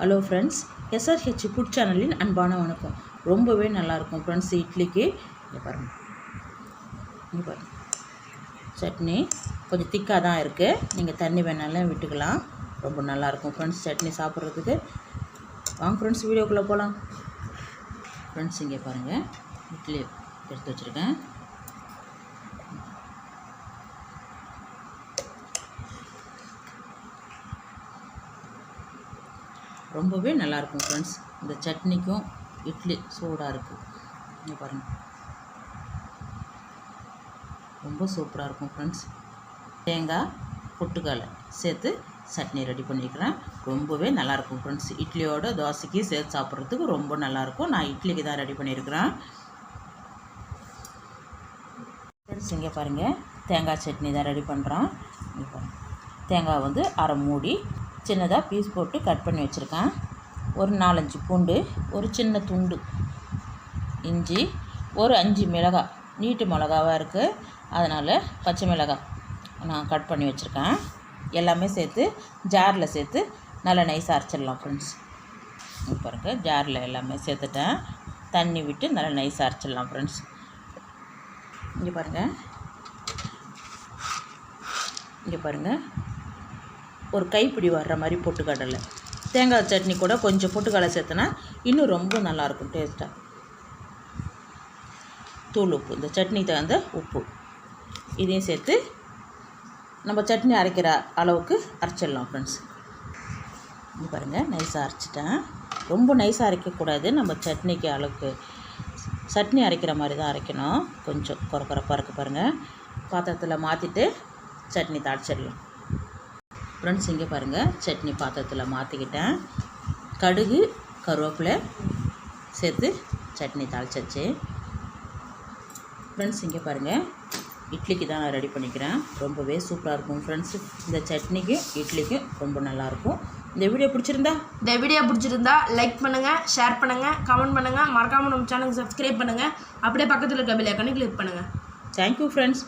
Hello friends SRH food சேனலின் அன்பான வணக்கம். ரொம்பவே நல்லாயிருக்கும் ஃப்ரெண்ட்ஸ் இட்லிக்கு. இங்கே பாருங்கள் இங்கே பாருங்கள் சட்னி கொஞ்சம் திக்காக தான் இருக்குது நீங்கள் தண்ணி வேணாலும் விட்டுக்கலாம். ரொம்ப நல்லாயிருக்கும் ஃப்ரெண்ட்ஸ் சட்னி சாப்பிட்றதுக்கு. வாங்க ஃப்ரெண்ட்ஸ் வீடியோக்குள்ளே போகலாம் ஃப்ரெண்ட்ஸ் இங்கே பாருங்கள் இட்லி எடுத்து வச்சுருக்கேன். ரொம்பவே நல்லாயிருக்கும் ஃப்ரெண்ட்ஸ் இந்த சட்னிக்கும் இட்லி சூடாக இருக்குது இங்கே பாருங்கள் ரொம்ப சூப்பராக இருக்கும் ஃப்ரெண்ட்ஸ் தேங்காய் பொட்டுக்கடலை சேர்த்து சட்னி ரெடி பண்ணிக்கிறேன் ரொம்பவே நல்லாயிருக்கும் ஃப்ரெண்ட்ஸ் இட்லியோட தோசைக்கு சேர்த்து சாப்பிட்றதுக்கு ரொம்ப நல்லாயிருக்கும். நான் இட்லிக்கு தான் ரெடி பண்ணியிருக்கிறேன் ஃப்ரெண்ட்ஸ் இங்கே பாருங்கள் தேங்காய் சட்னி தான் ரெடி பண்ணுறோம் பாருங்கள் தேங்காய் வந்து அரை மூடி சின்னதாக பீஸ் போட்டு கட் பண்ணி வச்சுருக்கேன். ஒரு நாலஞ்சு பூண்டு ஒரு சின்ன துண்டு இஞ்சி ஒரு அஞ்சு மிளகாய் நீட்டு மிளகாவாக இருக்குது அதனால் பச்சை மிளகாய் நான் கட் பண்ணி வச்சுருக்கேன். எல்லாமே சேர்த்து ஜாரில் சேர்த்து நல்லா நைஸாக அரைச்சிடலாம் ஃப்ரெண்ட்ஸ் பாருங்கள் ஜாரில் எல்லாமே சேர்த்துட்டேன். தண்ணி விட்டு நல்லா நைஸாக அரைச்சிடலாம் ஃப்ரெண்ட்ஸ் இங்கே பாருங்கள் இங்கே பாருங்கள் ஒரு கைப்பிடி வர்ற மாதிரி பொட்டுக்கடலை. தேங்காய் சட்னி கூட கொஞ்சம் பொட்டுக்கடலை சேர்த்தனா இன்னும் ரொம்ப நல்லாயிருக்கும் டேஸ்ட்டாக தூள் உப்பு இந்த சட்னி தகுந்த உப்பு. இதையும் சேர்த்து நம்ம சட்னி அரைக்கிற அளவுக்கு அரைச்சிடலாம் ஃப்ரெண்ட்ஸ் பாருங்கள் நைஸாக அரைச்சிட்டேன். ரொம்ப நைஸாக அரைக்கக்கூடாது. நம்ம சட்னிக்கு அளவுக்கு சட்னி அரைக்கிற மாதிரி தான் அரைக்கணும். கொஞ்சம் குறக்குறப்பாக இருக்குது பாருங்கள் பாத்திரத்தில் மாற்றிட்டு சட்னி தாளிச்சிடலாம். ஃப்ரெண்ட்ஸ் இங்கே பாருங்கள் சட்னி பாத்திரத்தில் மாற்றிக்கிட்டேன் கடுகு கருவேப்பிலை சேர்த்து சட்னி தாளிச்சாச்சு. ஃப்ரெண்ட்ஸ் இங்கே பாருங்கள் இட்லிக்கு தான் நான் ரெடி பண்ணிக்கிறேன். ரொம்பவே சூப்பராக இருக்கும் ஃப்ரெண்ட்ஸ். இந்த சட்னிக்கும் இட்லிக்கும் ரொம்ப நல்லாயிருக்கும். இந்த வீடியோ பிடிச்சிருந்தா? இந்த வீடியோ பிடிச்சிருந்தா லைக் பண்ணுங்க ஷேர் பண்ணுங்க கமெண்ட் பண்ணுங்க. மறக்காம நம்ம சேனலுக்கு சப்ஸ்கிரைப் பண்ணுங்க. அப்படியே பக்கத்தில் இருக்க பெல் ஐக்கானை கிளிக் பண்ணுங்க. Thank you friends